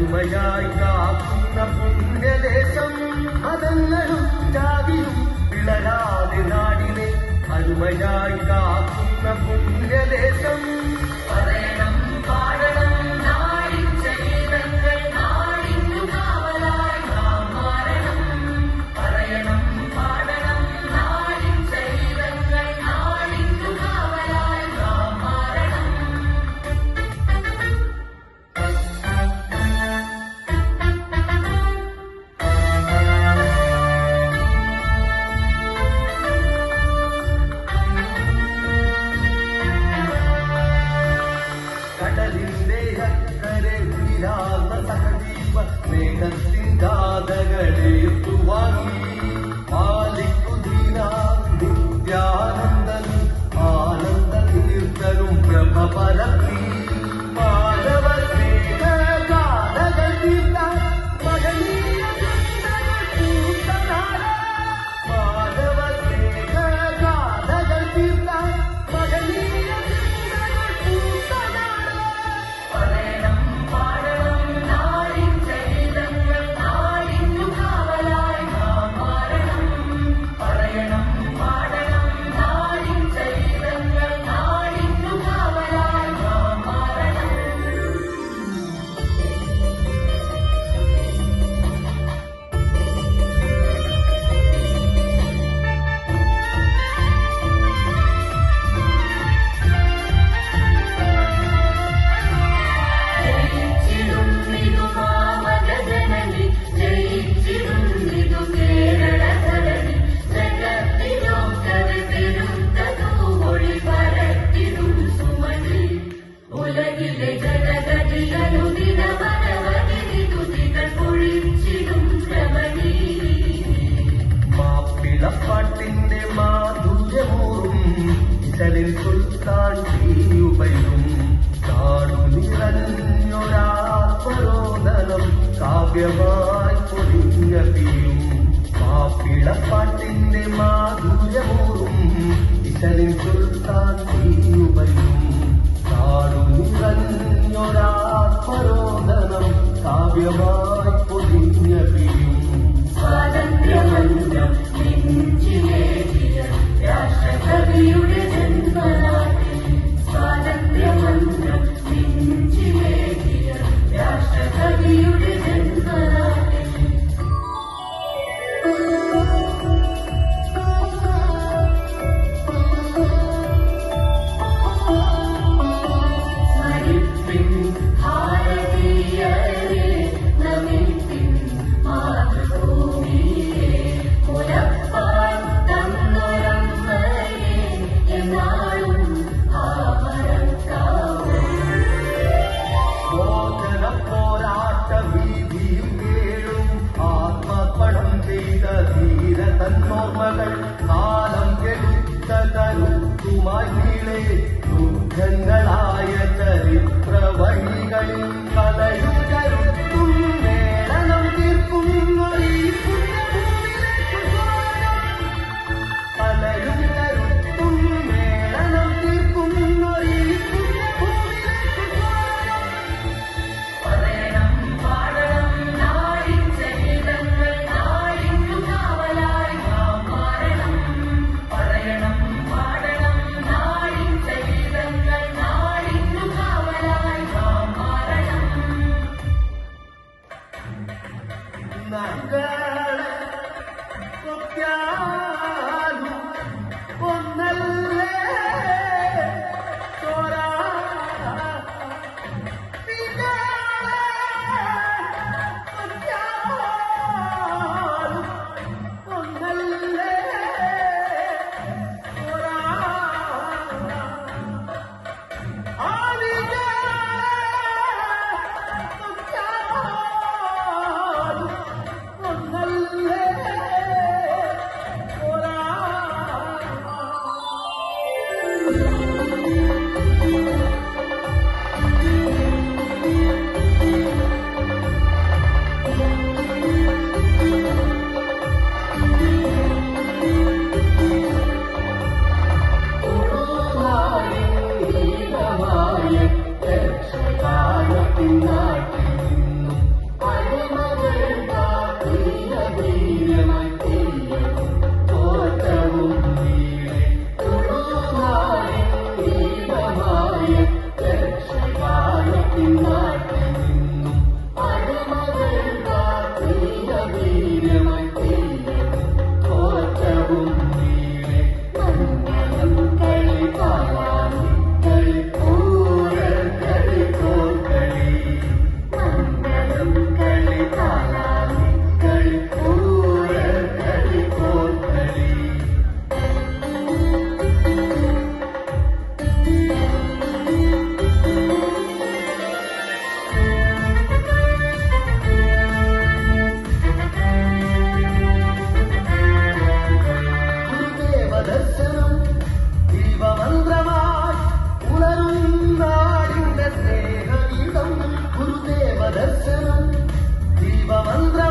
കരുമയായി കാക്കുന്ന പുണ്യദേശം അതങ്ങളും ജാതിയും പിളരാതെ നാടിനെ കരുമയായി കാക്കുന്ന പുണ്യദേശം കടൽക്കുൾ താഴ്ത്തിയുപയും കാടും നിറഞ്ഞൊരാത്മരോദനം കാവ്യമായി പൊതിഞ്ഞ പിയും മാപ്പിളപ്പാട്ടിന്റെ മാധുര്യമൂറും ഇശലിൽക്കുൾ താഴ്ത്തിയുപയും കാടും നിറഞ്ഞൊരാത്മരോദനം കാവ്യമായി നന്മകൾ കാലം കെടുത്ത തരുത്തുമഹിളെ ദുഃഖങ്ങളാ my darling, for God. ಬವಂದ್ರ